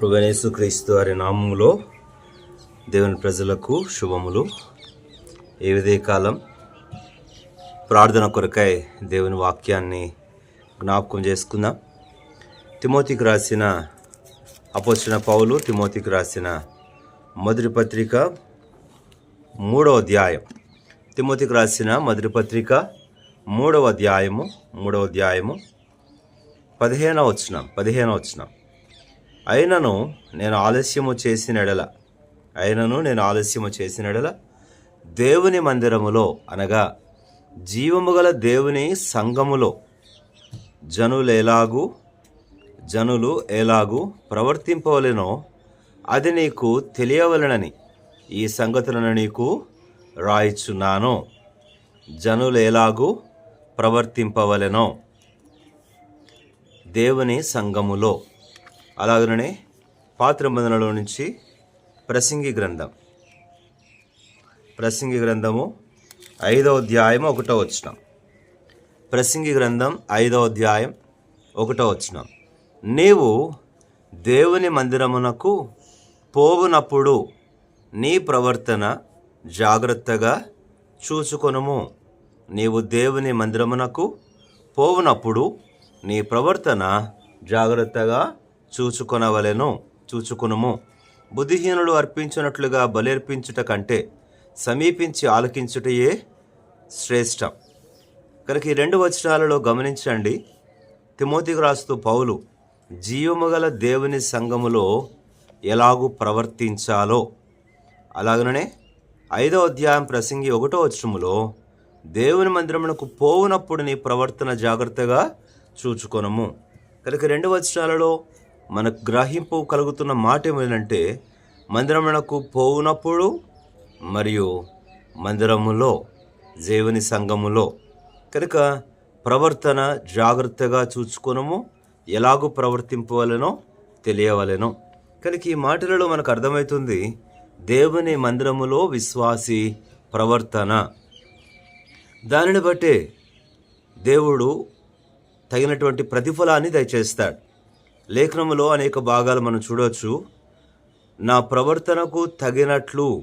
ప్రభునేసు క్రీస్తు వారి నామములో దేవుని ప్రజలకు శుభములు. ఏ విధే కాలం ప్రార్థన కొరకై దేవుని వాక్యాన్ని జ్ఞాపకం చేసుకుందాం. తిమోతికి రాసిన అపోచిన పౌలు తిమోతికి రాసిన మొదటి పత్రిక మూడవ అధ్యాయం. తిమోతికి రాసిన మొదటి పత్రిక మూడవ అధ్యాయము మూడవ అధ్యాయము పదిహేనవ వచ్చినాం పదిహేనవ వచ్చినాం అయినను నేను ఆలస్యము చేసినడల అయినను నేను ఆలస్యము చేసినడల దేవుని మందిరములో అనగా జీవము గల దేవుని సంఘములో జనులు ఎలాగూ జనులు ఎలాగూ ప్రవర్తింపవలెనో అది నీకు తెలియవలనని ఈ సంగతులను నీకు రాయిచున్నాను. జనులు ఎలాగూ ప్రవర్తింపవలెనో దేవుని సంఘములో. అలాగనే పాత్ర బంధనలో నుంచి ప్రసంగి గ్రంథం. ప్రసంగి గ్రంథము ఐదో అధ్యాయం ఒకటో వచ్చిన ప్రసంగి గ్రంథం ఐదో అధ్యాయం ఒకటో వచ్చిన నీవు దేవుని మందిరమునకు పోవునప్పుడు నీ ప్రవర్తన జాగ్రత్తగా చూసుకొనుము. నీవు దేవుని మందిరమునకు పోవునప్పుడు నీ ప్రవర్తన జాగ్రత్తగా చూచుకొనవలెను చూచుకునుము. బుద్ధిహీనులు అర్పించినట్లుగా బలేర్పించుట కంటే సమీపించి ఆలకించుటయే శ్రేష్టం. కనుక ఈ రెండు వచనాలలో గమనించండి. తిమోతికి రాస్తూ పౌలు జీవము గల దేవుని సంఘములో ఎలాగూ ప్రవర్తించాలో. అలాగనే ఐదో అధ్యాయం ప్రసంగి ఒకటో వచనములో దేవుని మందిరమునకు పోవునప్పుడు నీ ప్రవర్తన జాగ్రత్తగా చూచుకొనము. కనుక రెండు వచనాలలో మనకు గ్రహింపు కలుగుతున్న మాట ఏమిటంటే మందిరమునకు పోవునప్పుడు మరియు మందిరములో దేవుని సంఘములో కనుక ప్రవర్తన జాగ్రత్తగా చూచుకొనము ఎలాగూ ప్రవర్తింపవలనో తెలియవలెనో. కనుక ఈ మాటలలో మనకు అర్థమవుతుంది దేవుని మందిరములో విశ్వాసి ప్రవర్తన. దానిని బట్టే దేవుడు తగినటువంటి ప్రతిఫలాన్ని దయచేస్తాడు. లేఖనములో అనేక భాగాలు మనం చూడవచ్చు. నా ప్రవర్తనకు తగినట్లు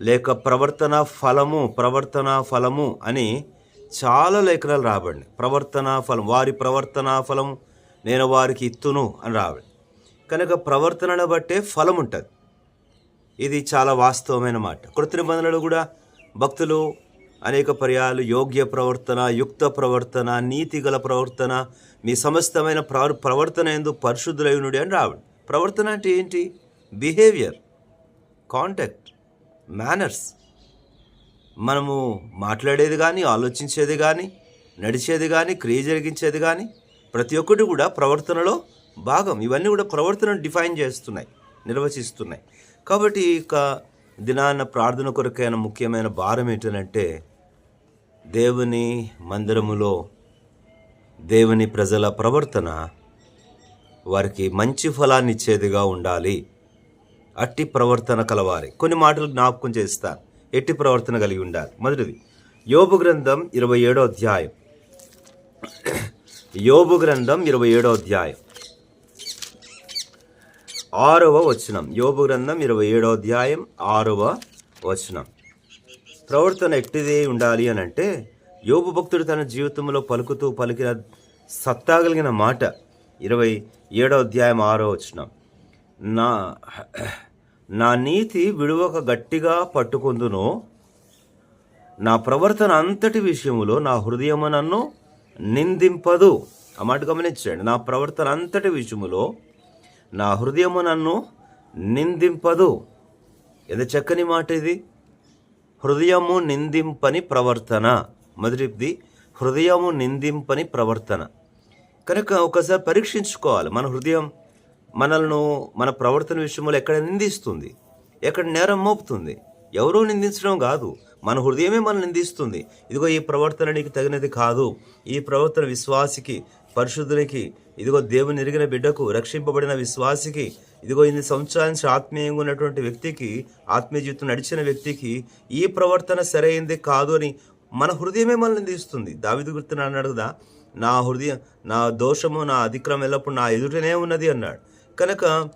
లేక ప్రవర్తన ఫలము ప్రవర్తన ఫలము అని చాలా లేఖనాలు రాబడి ప్రవర్తన ఫలం వారి ప్రవర్తన ఫలం నేను వారికి ఇత్తును అని రాబడి కనుక ప్రవర్తనను బట్టే ఫలం ఉంటుంది. ఇది చాలా వాస్తవమైన మాట. కృత నిబంధనలు కూడా భక్తులు అనేక పర్యాలు యోగ్య ప్రవర్తన యుక్త ప్రవర్తన నీతిగల ప్రవర్తన మీ సమస్తమైన ప్రవర్ ప్రవర్తన ఎందు పరిశుద్ధులైనడి అని రావడం. ప్రవర్తన అంటే ఏంటి? Behaviour contact manners. మనము మాట్లాడేది కానీ ఆలోచించేది కానీ నడిచేది కానీ క్రియ జరిగించేది కానీ ప్రతి ఒక్కటి కూడా ప్రవర్తనలో భాగం. ఇవన్నీ కూడా ప్రవర్తనను డిఫైన్ చేస్తున్నాయి నిర్వచిస్తున్నాయి. కాబట్టి ఇక దినాన దినాన్న ప్రార్థన కొరకైన ముఖ్యమైన భారం ఏంటంటే దేవుని మందిరములో దేవుని ప్రజల ప్రవర్తన వారికి మంచి ఫలాన్ని ఇచ్చేదిగా ఉండాలి. అట్టి ప్రవర్తన కలవారి. కొన్ని మాటలు జ్ఞాపకం చేస్తాను ఎట్టి ప్రవర్తన కలిగి ఉండాలి. మొదటిది యోబు గ్రంథం ఇరవై ఏడో అధ్యాయం. యోబు గ్రంథం ఇరవై ఏడో అధ్యాయం. ఆరవ వచనం. యోబు గ్రంథం ఇరవై ఏడో అధ్యాయం ఆరవ వచనం. ప్రవర్తన ఎట్టిదే ఉండాలి అని అంటే యోగు భక్తుడు తన జీవితంలో పలుకుతూ పలికిన సత్తాగలిగిన మాట. ఇరవై ఏడో అధ్యాయం ఆరో వచనం. నా నా నీతి విడువక గట్టిగా పట్టుకుందును. నా ప్రవర్తన అంతటి విషయములో నా హృదయము నన్ను నిందింపదు. ఆ మాట గమనించండి. నా ప్రవర్తన అంతటి విషయములో నా హృదయము నన్ను నిందింపదు. ఎంత చక్కని మాట ఇది. హృదయము నిందింపని ప్రవర్తన. మొదటిది హృదయము నిందింపని ప్రవర్తన. కనుక ఒకసారి పరీక్షించుకోవాలి. మన హృదయం మనల్ని మన ప్రవర్తన విషయంలో ఎక్కడ నిందిస్తుంది? ఎక్కడ నేరం మోపుతుంది? ఎవరూ నిందించడం కాదు. మన హృదయమే మనం నిందిస్తుంది. ఇదిగో ఈ ప్రవర్తన నీకు తగినది కాదు. ఈ ప్రవర్తన విశ్వాసికి పరిశుద్ధునికి ఇదిగో దేవుని ఎరిగిన బిడ్డకు రక్షింపబడిన విశ్వాసికి ఇదిగో ఇన్ని సంవత్సరాల నుంచి ఆత్మీయంగా ఉన్నటువంటి వ్యక్తికి ఆత్మీయ జీవితం నడిచిన వ్యక్తికి ఈ ప్రవర్తన సరైంది కాదు అని మన హృదయమే మనల్ని తీస్తుంది దావిది గుర్తున అన్నాడు కదా నా హృదయం నా దోషము నా అధిక్రమం ఎల్లప్పుడు నా ఎదుటనే ఉన్నది అన్నాడు. కనుక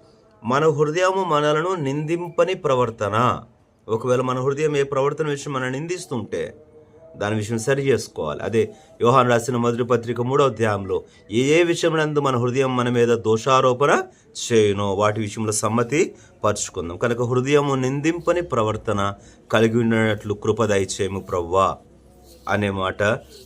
మన హృదయము మనలను నిందింపని ప్రవర్తన. ఒకవేళ మన హృదయం ఏ ప్రవర్తన విషయం మనం నిందిస్తుంటే దాని విషయం సరి చేసుకోవాలి. అదే యోహాన్ రాసిన మొదటి పత్రిక మూడో అధ్యాయంలో ఏ ఏ విషయమునందు మన హృదయం మన మీద దోషారోపణ చేయునో వాటి విషయంలో సమ్మతి పరుచుకుందాం. కనుక హృదయము నిందింపని ప్రవర్తన కలిగి ఉన్నట్లు కృపదయచేయము ప్రవ్వా అనే మాట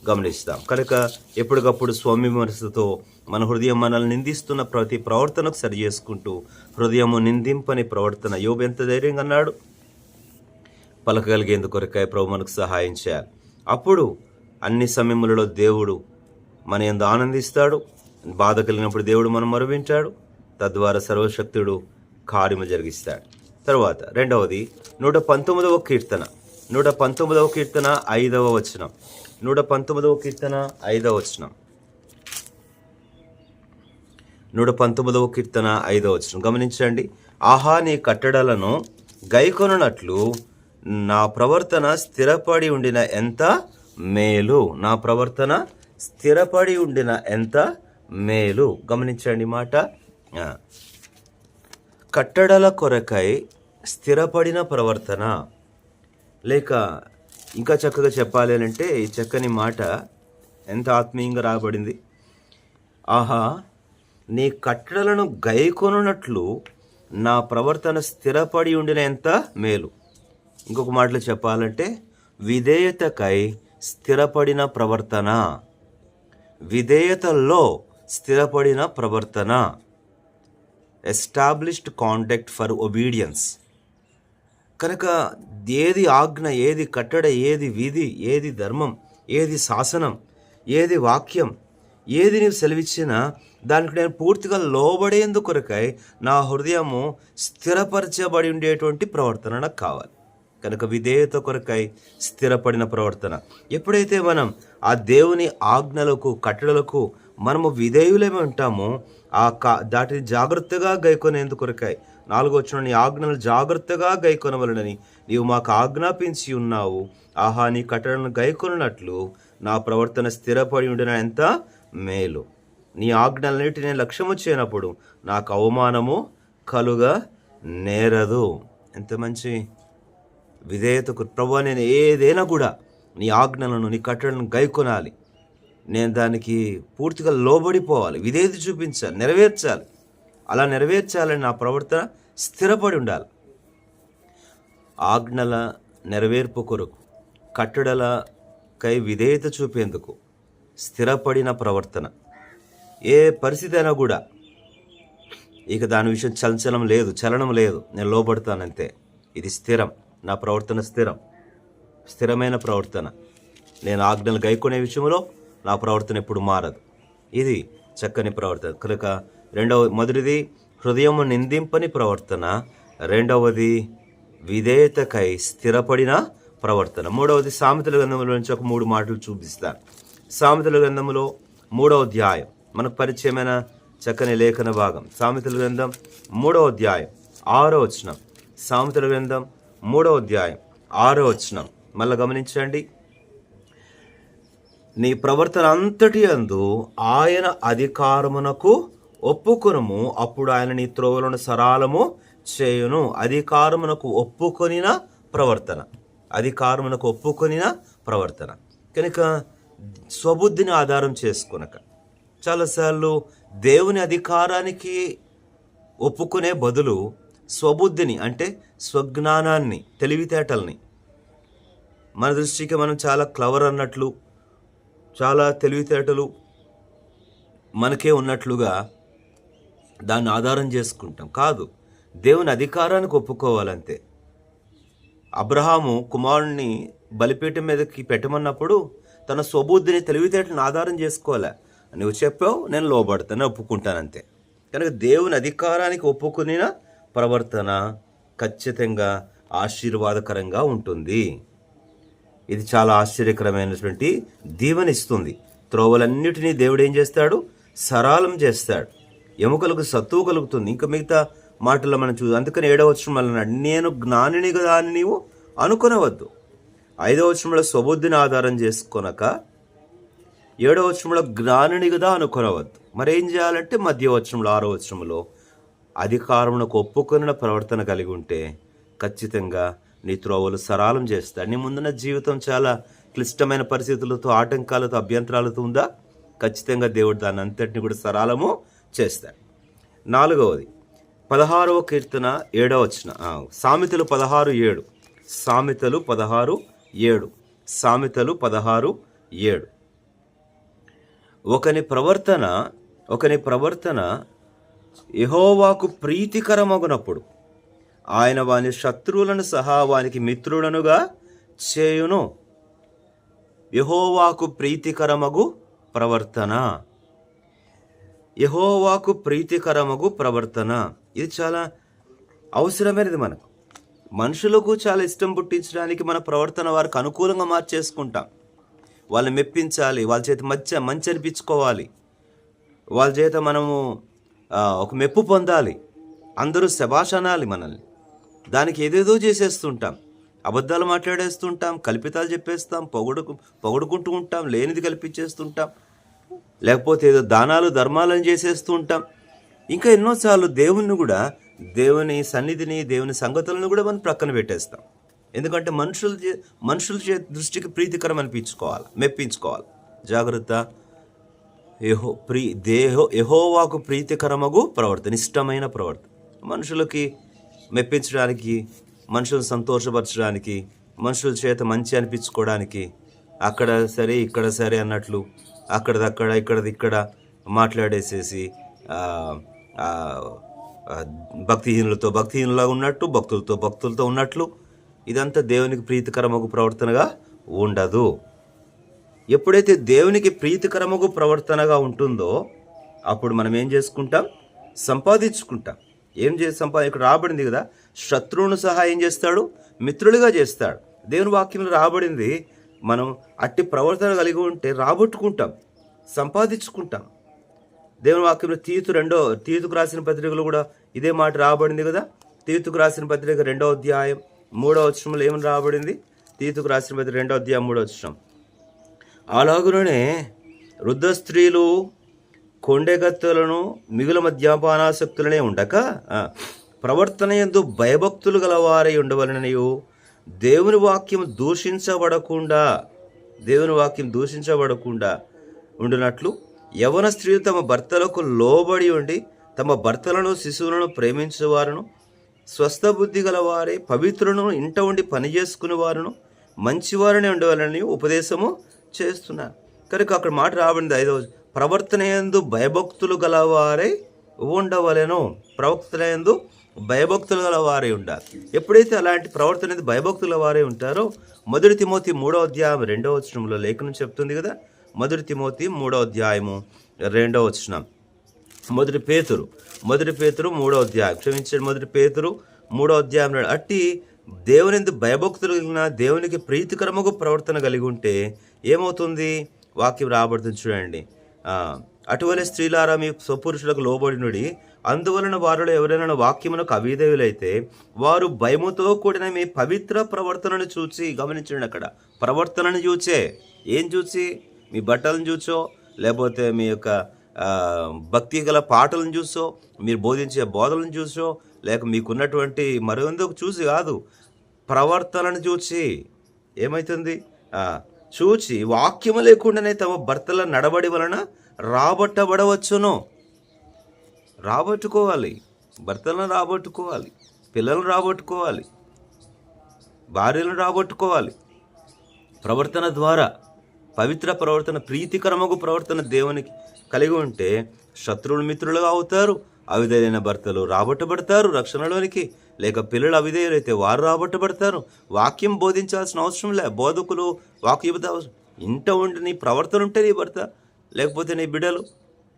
గమనిస్తాం. కనుక ఎప్పటికప్పుడు స్వామి మనసుతో మన హృదయం మనల్ని నిందిస్తున్న ప్రతి ప్రవర్తనకు సరి చేసుకుంటూ హృదయము నిందింపని ప్రవర్తన యోబు ఎంత ధైర్యంగా అన్నాడు? పలకగలిగేందుకు కొరకాయ ప్రభు మనకు సహాయం చేయాలి. అప్పుడు అన్ని సమయములలో దేవుడు మన ఎందు ఆనందిస్తాడు. బాధ కలిగినప్పుడు దేవుడు మనం మరువించాడు. తద్వారా సర్వశక్తుడు కార్యము జరిగిస్తాడు. తర్వాత రెండవది నూట పంతొమ్మిదవ కీర్తన. నూట పంతొమ్మిదవ కీర్తన ఐదవ వచనం. నూట పంతొమ్మిదవ కీర్తన ఐదవ వచనం. నూట పంతొమ్మిదవ కీర్తన ఐదవ వచనం. గమనించండి. ఆహా నీ కట్టడలను గైకొనున్నట్లు నా ప్రవర్తన స్థిరపడి ఉండిన ఎంత మేలు. నా ప్రవర్తన స్థిరపడి ఉండిన ఎంత మేలు. గమనించండి మాట. కట్టడల కొరకై స్థిరపడిన ప్రవర్తన. లేక ఇంకా చక్కగా చెప్పాలి అని అంటే ఈ చక్కని మాట ఎంత ఆత్మీయంగా రాబడింది ఆహా నీ కట్టడలను గైకొనున్నట్లు నా ప్రవర్తన స్థిరపడి ఉండిన ఎంత మేలు. ఇంకొక మాటలో చెప్పాలంటే విధేయతకై స్థిరపడిన ప్రవర్తన. విధేయతల్లో స్థిరపడిన ప్రవర్తన. ఎస్టాబ్లిష్డ్ కాంటాక్ట్ ఫర్ ఒబీడియన్స్ కనుక ఏది ఆజ్ఞ ఏది కట్టడ ఏది విధి ఏది ధర్మం ఏది శాసనం ఏది వాక్యం ఏది నీవు సెలవిచ్చినా దానికి నేను పూర్తిగా లోబడేందు కొరకై నా హృదయము స్థిరపరచబడి ఉండేటువంటి ప్రవర్తన నాకు కావాలి. కనుక విధేయత కొరకై స్థిరపడిన ప్రవర్తన. ఎప్పుడైతే మనం ఆ దేవుని ఆజ్ఞలకు కట్టడలకు మనము విధేయులేమి ఉంటామో ఆ కా దాటిని జాగ్రత్తగా గైకొనేందుకు కొరకై నాలుగో వచ్చిన నీ ఆజ్ఞలు జాగ్రత్తగా గైకొనవలనని నీవు మాకు ఆజ్ఞాపించి ఉన్నావు. ఆహా నీ కట్టడలను గైకొనట్లు నా ప్రవర్తన స్థిరపడి ఉండిన ఎంత? మేలు. నీ ఆజ్ఞలన్నిటి నేను లక్ష్యము చేయనప్పుడు నాకు అవమానము కలుగా నేరదు ఎంత మంచి విధేయతకు ప్రభు నేను ఏదైనా కూడా నీ ఆజ్ఞలను నీ కట్టడలను గైకొనాలి. నేను దానికి పూర్తిగా లోబడిపోవాలి విధేయత చూపించాలి నెరవేర్చాలి. అలా నెరవేర్చాలని నా ప్రవర్తన స్థిరపడి ఉండాలి. ఆజ్ఞల నెరవేర్పు కొరకు కట్టడల కై విధేయత చూపేందుకు స్థిరపడిన ప్రవర్తన. ఏ పరిస్థితి అయినా కూడా ఇక దాని విషయం చలచలం లేదు చలనం లేదు. నేను లోబడతానంతే. ఇది స్థిరం. నా ప్రవర్తన స్థిరం. స్థిరమైన ప్రవర్తన. నేను ఆజ్ఞలు గైకొనే విషయంలో నా ప్రవర్తన ఎప్పుడు మారదు. ఇది చక్కని ప్రవర్తన. కనుక రెండవ మొదటిది హృదయం నిందింపని ప్రవర్తన. రెండవది విధేయతకై స్థిరపడిన ప్రవర్తన. మూడవది సామెతల గ్రంథంలో నుంచి ఒక మూడు మాటలు చూపిస్తాను. సామెతల గ్రంథంలో మూడవ అధ్యాయం. మనకు పరిచయమైన చక్కని లేఖన భాగం. సామెతల గ్రంథం మూడవ అధ్యాయం ఆరో వచనం. సామెతల గ్రంథం మూడో అధ్యాయం ఆరో వచనం. మళ్ళీ గమనించండి. నీ ప్రవర్తన అంతటి అందు ఆయన అధికారమునకు ఒప్పుకొనము అప్పుడు ఆయన నీ త్రోవలను సరాలము చేయును. అధికారమునకు ఒప్పుకొనిన ప్రవర్తన. అధికారమునకు ఒప్పుకొనిన ప్రవర్తన. కనుక స్వబుద్ధిని ఆధారం చేసుకునక చాలాసార్లు దేవుని అధికారానికి ఒప్పుకునే బదులు స్వబుద్ధిని అంటే స్వజ్ఞానాన్ని తెలివితేటల్ని. మన దృష్టికి మనం చాలా క్లవర్ అన్నట్లు చాలా తెలివితేటలు మనకే ఉన్నట్లుగా దాన్ని ఆధారం చేసుకుంటాం. కాదు దేవుని అధికారానికి ఒప్పుకోవాలంతే. అబ్రహాము కుమారుణ్ణి బలిపీఠం మీదకి పెట్టమన్నప్పుడు తన స్వబుద్ధిని తెలివితేటలను ఆధారం చేసుకోవాలా? నువ్వు చెప్పావు నేను లోబడతాను ఒప్పుకుంటానంతే. కనుక దేవుని అధికారానికి ఒప్పుకునినా ప్రవర్తన ఖచ్చితంగా ఆశీర్వాదకరంగా ఉంటుంది. ఇది చాలా ఆశ్చర్యకరమైనటువంటి దీవెనిస్తుంది. త్రోవలన్నిటినీ దేవుడు ఏం చేస్తాడు? సరాలం చేస్తాడు. ఎముకలకు సత్తువు కలుగుతుంది. ఇంకా మిగతా మాటల్లో మనం చూ అందుకని ఏడవ వచనం వల్ల నేను జ్ఞానిని కదా అని నీవు అనుకునవద్దు. ఐదవ వచనంలో స్వబుద్ధిని ఆధారం చేసుకొనక ఏడవ వచనంలో జ్ఞానిని కదా అనుకునవద్దు. మరేం చేయాలంటే మధ్య వచనంలో ఆరో వచనంలో అధికారమునకు ఒప్పుకొనిన ప్రవర్తన కలిగి ఉంటే ఖచ్చితంగా నీ త్రోవలు సరళం చేస్తాడు నీ ముందున్న జీవితం చాలా క్లిష్టమైన పరిస్థితులతో ఆటంకాలతో అభ్యంతరాలతో ఉందా? ఖచ్చితంగా దేవుడు దాన్ని అంతటిని కూడా సరళము చేస్తాడు. నాలుగవది పదహారవ కీర్తన ఏడవ వచ్చిన సామెతలు పదహారు ఏడు. సామెతలు పదహారు ఏడు. సామెతలు పదహారు ఏడు. ఒకని ప్రవర్తన ఒకని ప్రవర్తన యహోవాకు ప్రీతికరమగునప్పుడు ఆయన వాని శత్రువులను సహా వానికి మిత్రులనుగా చేయును. యహోవాకు ప్రీతికరమగు ప్రవర్తన. యహోవాకు ప్రీతికరమగు ప్రవర్తన. ఇది చాలా అవసరమైనది మనకు. మనుషులకు చాలా ఇష్టం పుట్టించడానికి మన ప్రవర్తన వారికి అనుకూలంగా మార్చేసుకుంటాం. వాళ్ళని మెప్పించాలి వాళ్ళ చేత మంచి మంచి అనిపించుకోవాలి. వాళ్ళ చేత మనము ఒక మెప్పు పొందాలి. అందరూ శభాష్ అనాలి మనల్ని. దానికి ఏదేదో చేసేస్తుంటాం. అబద్ధాలు మాట్లాడేస్తుంటాం కల్పితాలు చెప్పేస్తాం పొగడుకు పొగడుకుంటూ ఉంటాం లేనిది కల్పించేస్తుంటాం. లేకపోతే ఏదో దానాలు ధర్మాలను చేసేస్తూ ఉంటాం ఇంకా ఎన్నోసార్లు దేవుణ్ణి కూడా దేవుని సన్నిధిని దేవుని సంగతులను కూడా మనం ప్రక్కన పెట్టేస్తాం. ఎందుకంటే మనుషుల చే- మనుషుల చే దృష్టికి ప్రీతికరం అనిపించుకోవాలి మెప్పించుకోవాలి. జాగ్రత్త. యహో ప్రీ దేహో యహోవాకు ప్రీతికరమగు ప్రవర్తన ఇష్టమైన ప్రవర్తన. మనుషులకి మెప్పించడానికి మనుషులను సంతోషపరచడానికి మనుషుల చేత మంచి అనిపించుకోవడానికి అక్కడ సరే ఇక్కడ సరే అన్నట్లు అక్కడదక్కడ ఇక్కడది ఇక్కడ మాట్లాడేసేసి భక్తిహీనులతో భక్తిహీనులా ఉన్నట్టు భక్తులతో భక్తులతో ఉన్నట్లు ఇదంతా దేవునికి ప్రీతికరమగు ప్రవర్తనగా ఉండదు. ఎప్పుడైతే దేవునికి ప్రీతికరముగు ప్రవర్తనగా ఉంటుందో అప్పుడు మనం ఏం చేసుకుంటాం? సంపాదించుకుంటాం. ఏం చేసి సంపా ఇక్కడ రాబడింది కదా? శత్రువును సహా ఏం చేస్తాడు మిత్రులుగా చేస్తాడు. దేవుని వాక్యంలో రాబడింది మనం అట్టి ప్రవర్తన కలిగి ఉంటే రాబట్టుకుంటాం సంపాదించుకుంటాం. దేవుని వాక్యంలో తీతు రెండో తీతుకు రాసిన పత్రికలు కూడా ఇదే మాట రాబడింది కదా? తీతుకు రాసిన పత్రిక రెండో అధ్యాయం మూడో వచ్చరంలో ఏమని రాబడింది? తీతుకు రాసిన పత్రిక రెండో అధ్యాయం మూడో వచ్చరం అలాగుననే వృద్ధ స్త్రీలు కొండెగత్తులను మిగుల మద్యపానాసక్తులనే ఉండక ప్రవర్తన ఎందు భయభక్తులు గలవారై ఉండవలననియు దేవుని వాక్యం దూషించబడకుండా దేవుని వాక్యం దూషించబడకుండా ఉండినట్లు యవన స్త్రీలు తమ భర్తలకు లోబడి ఉండి తమ భర్తలను శిశువులను ప్రేమించేవారును స్వస్థ బుద్ధి గలవారే పవిత్రులను ఇంట ఉండి పని చేసుకునే వారును మంచివారనే ఉండవాలని ఉపదేశము చేస్తున్నారు కనుక అక్కడ మాట రాబడింది ఐదవ ప్రవర్తన ఎందు భయభక్తులు గలవారే ఉండవలెను. ప్రవర్తన ఎందు భయభక్తులు గలవారే ఉండాలి. ఎప్పుడైతే అలాంటి ప్రవర్తన అనేది భయభక్తుల వారే ఉంటారో మొదటి తిమోతి మూడో అధ్యాయం రెండో వచనంలో లేఖనం చెప్తుంది కదా? మొదటి తిమోతి మూడో అధ్యాయము రెండో వచనం. మొదటి పేతురు మొదటి పేతురు మూడో అధ్యాయం. క్షమించండి మొదటి పేతురు మూడో అధ్యాయం అట్టి దేవునిందు భయభక్తులు కలిగిన దేవునికి ప్రీతికరముగా ప్రవర్తన కలిగి ఉంటే ఏమవుతుంది? వాక్యం రాబడుతుంది చూడండి. అటువంటి అటువలే స్త్రీలారా మీ స్వపురుషులకు లోబడినుడి. అందువలన వారిలో ఎవరైనా వాక్యమునకు అవిధేయులైతే వారు భయముతో కూడిన మీ పవిత్ర ప్రవర్తనను చూచి గమనించండి అక్కడ. ప్రవర్తనను చూచే. ఏం చూసి మీ బట్టలను చూచో? లేకపోతే మీ యొక్క భక్తి గల పాటలను చూసో? మీరు బోధించే బోధలను చూసో? లేక మీకున్నటువంటి మరెందుకు చూసి కాదు. ప్రవర్తనను చూసి ఏమవుతుంది చూచి వాక్యము లేకుండానే తమ భర్తల నడబడి వలన రాబట్టబడవచ్చును. రాబట్టుకోవాలి. భర్తలను రాబట్టుకోవాలి. పిల్లలను రాబట్టుకోవాలి. భార్యలను రాబట్టుకోవాలి. ప్రవర్తన ద్వారా పవిత్ర ప్రవర్తన ప్రీతికరమగు ప్రవర్తన దేవునికి కలిగి ఉంటే శత్రువులు మిత్రులుగా అవుతారు. అవిధైన భర్తలు రాబట్టబడతారు రక్షణలోనికి. లేక పిల్లలు అవిధేయులైతే వారు రాబట్టబడతారు. వాక్యం బోధించాల్సిన అవసరం లే. బోధకులు వాక్యబద్ధ అవసరం ఇంట ఉండి నీ ప్రవర్తన ఉంటే నీ భర్త. లేకపోతే నీ బిడ్డలు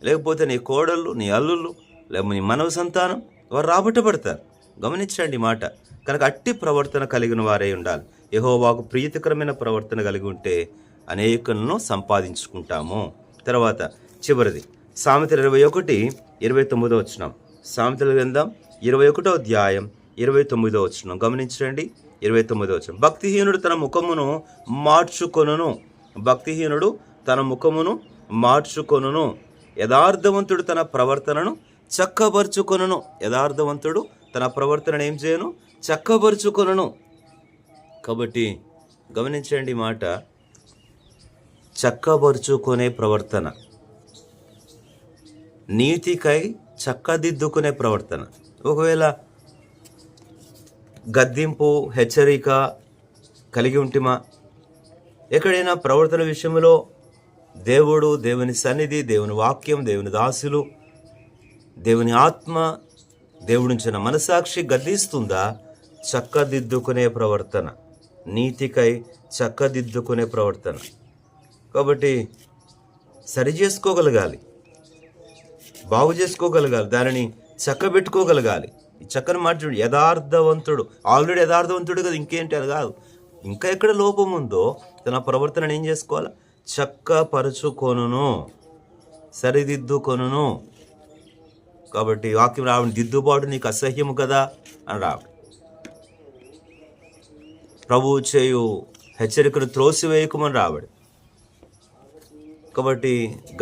లేకపోతే నీ కోడళ్ళు నీ అల్లుళ్ళు లేకపోతే నీ మనవ సంతానం వారు రాబట్టబడతారు. గమనించండి మాట. కనుక అట్టి ప్రవర్తన కలిగిన వారే ఉండాలి. యెహోవాకు ప్రీతికరమైన ప్రవర్తన కలిగి ఉంటే అనేకులను సంపాదించుకుంటాము. తర్వాత చివరిది. సామెతలు ఇరవై ఒకటి ఇరవై తొమ్మిదో వచ్చినాం సామెతల గ్రంథం ఇరవై ఒకటో అధ్యాయం ఇరవై తొమ్మిదో వచ్చిన గమనించండి ఇరవై తొమ్మిదో వచ్చిన భక్తిహీనుడు తన ముఖమును మార్చుకొనును. భక్తిహీనుడు తన ముఖమును మార్చుకొనును. యథార్థవంతుడు తన ప్రవర్తనను చక్కబరుచుకొనును. యథార్థవంతుడు తన ప్రవర్తనను ఏం చేయను? చక్కబరుచుకొనును. కాబట్టి గమనించండి మాట. చక్కబరుచుకునే ప్రవర్తన. నీతికై చక్కదిద్దుకునే ప్రవర్తన. ఒకవేళ గద్దింపు హెచ్చరిక కలిగి ఉంటిమా? ఎక్కడైనా ప్రవర్తన విషయంలో దేవుడు దేవుని సన్నిధి దేవుని వాక్యం దేవుని దాసులు దేవుని ఆత్మ దేవుడించిన మనసాక్షి గద్దిస్తుందా? చక్కదిద్దుకునే ప్రవర్తన. నీతికై చక్కదిద్దుకునే ప్రవర్తన. కాబట్టి సరి చేసుకోగలగాలి. బాగు చేసుకోగలగాలి. దానిని చక్కబెట్టుకోగలగాలి. ఈ చక్కని మాట చూడు యథార్థవంతుడు. ఆల్రెడీ యథార్థవంతుడు కదా ఇంకేంటి అది కాదు. ఇంకా ఎక్కడ లోపం ఉందో తన ప్రవర్తనను ఏం చేసుకోవాలి? చక్కపరుచుకొను సరిదిద్దుకొను కాబట్టి వాక్యం రావడం దిద్దుబాటు నీకు అసహ్యము కదా అని రావడం. ప్రభువు చేయు హెచ్చరికను త్రోసివేయకమని రాబడి కాబట్టి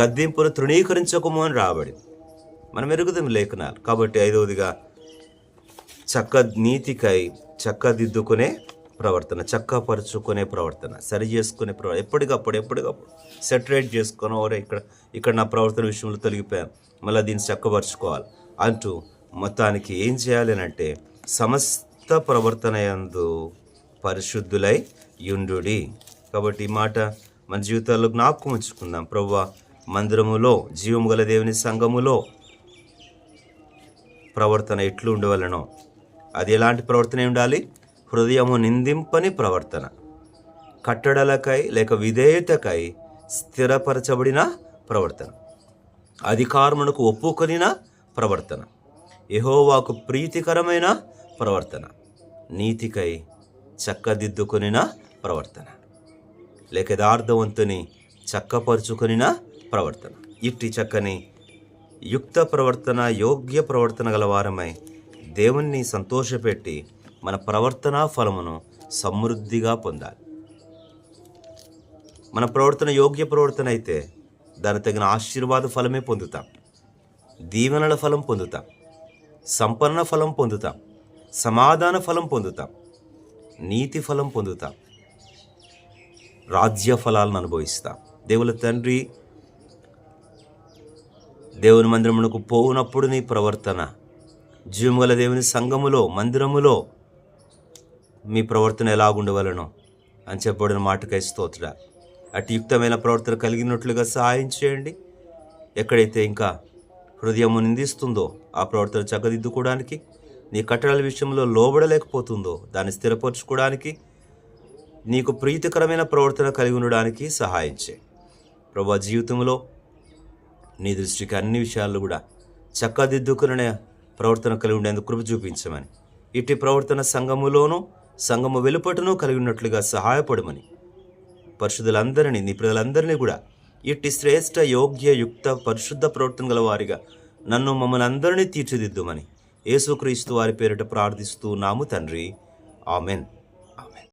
గద్దింపును తృణీకరించకము అని రాబడి మనం ఎరుగుదాం లేఖనాలు. కాబట్టి ఐదవదిగా చక్క నీతికై చక్కదిద్దుకునే ప్రవర్తన చక్కపరుచుకునే ప్రవర్తన సరి చేసుకునే ప్రవర్తన ఎప్పటికప్పుడు ఎప్పటికప్పుడు సెటరేట్ చేసుకొని ఓరే ఇక్కడ ఇక్కడ నా ప్రవర్తన విషయంలో తొలగిపోయాను మళ్ళీ దీన్ని చక్కపరుచుకోవాలి అంటూ మొత్తానికి ఏం చేయాలి అంటే సమస్త ప్రవర్తన యందు పరిశుద్ధులై యుండు కాబట్టి ఈ మాట మన జీవితాల్లో జ్ఞాపకం ఉంచుకుందాం. ప్రవ్వ మందిరములో జీవము గల దేవుని సంఘములో ప్రవర్తన ఎట్లు ఉండవలనో అది ఎలాంటి ప్రవర్తన ఉండాలి? హృదయము నిందింపని ప్రవర్తన. కట్టడలకై లేక విధేయతకై స్థిరపరచబడిన ప్రవర్తన. అధికారమునకు ఒప్పుకొనిన ప్రవర్తన. ఎహోవాకు ప్రీతికరమైన ప్రవర్తన. నీతికై చక్కదిద్దుకొనిన ప్రవర్తన. లేక యథార్థవంతుని చక్కపరుచుకొనిన ప్రవర్తన. ఇట్టి చక్కని యుక్త ప్రవర్తన యోగ్య ప్రవర్తన గల వారమై దేవుణ్ణి సంతోషపెట్టి మన ప్రవర్తన ఫలమును సమృద్ధిగా పొందాలి. మన ప్రవర్తన యోగ్య ప్రవర్తన అయితే దాని తగిన ఆశీర్వాద ఫలమే పొందుతాం. దీవెనల ఫలం పొందుతాం. సంపన్న ఫలం పొందుతాం. సమాధాన ఫలం పొందుతాం. నీతి ఫలం పొందుతాం. రాజ్య ఫలాలను అనుభవిస్తాం. దేవుల తండ్రి దేవుని మందిరమునకు పోవునప్పుడు నీ ప్రవర్తన జీవముగల దేవుని సంఘములో మందిరములో మీ ప్రవర్తన ఎలాగుండవలనో అని చెప్పబడిన మాటకై స్తోత్ర. అటు యుక్తమైన ప్రవర్తన కలిగినట్లుగా సహాయం చేయండి. ఎక్కడైతే ఇంకా హృదయము నిందిస్తుందో ఆ ప్రవర్తన చక్కదిద్దుకోవడానికి నీ కట్టడాల విషయంలో లోబడలేకపోతుందో దాన్ని స్థిరపరచుకోవడానికి నీకు ప్రీతికరమైన ప్రవర్తన కలిగి ఉండడానికి సహాయం చేయి ప్రభా జీవితంలో నీ దృష్టికి అన్ని విషయాల్లో కూడా చక్కదిద్దుకునే ప్రవర్తన కలిగి ఉండేందుకు కృప చూపించమని. ఇట్టి ప్రవర్తన సంఘములోనూ సంఘము వెలుపటను కలిగి ఉన్నట్లుగా సహాయపడమని. పరిశుద్ధులందరినీ నీ ప్రజలందరినీ కూడా ఇట్టి శ్రేష్ట యోగ్య యుక్త పరిశుద్ధ ప్రవర్తన గల వారిగా నన్ను మమ్మల్ని అందరినీ తీర్చిదిద్దుమని. యేసుక్రీస్తు వారి పేరిట ప్రార్థిస్తూ నాము తండ్రి. ఆమెన్.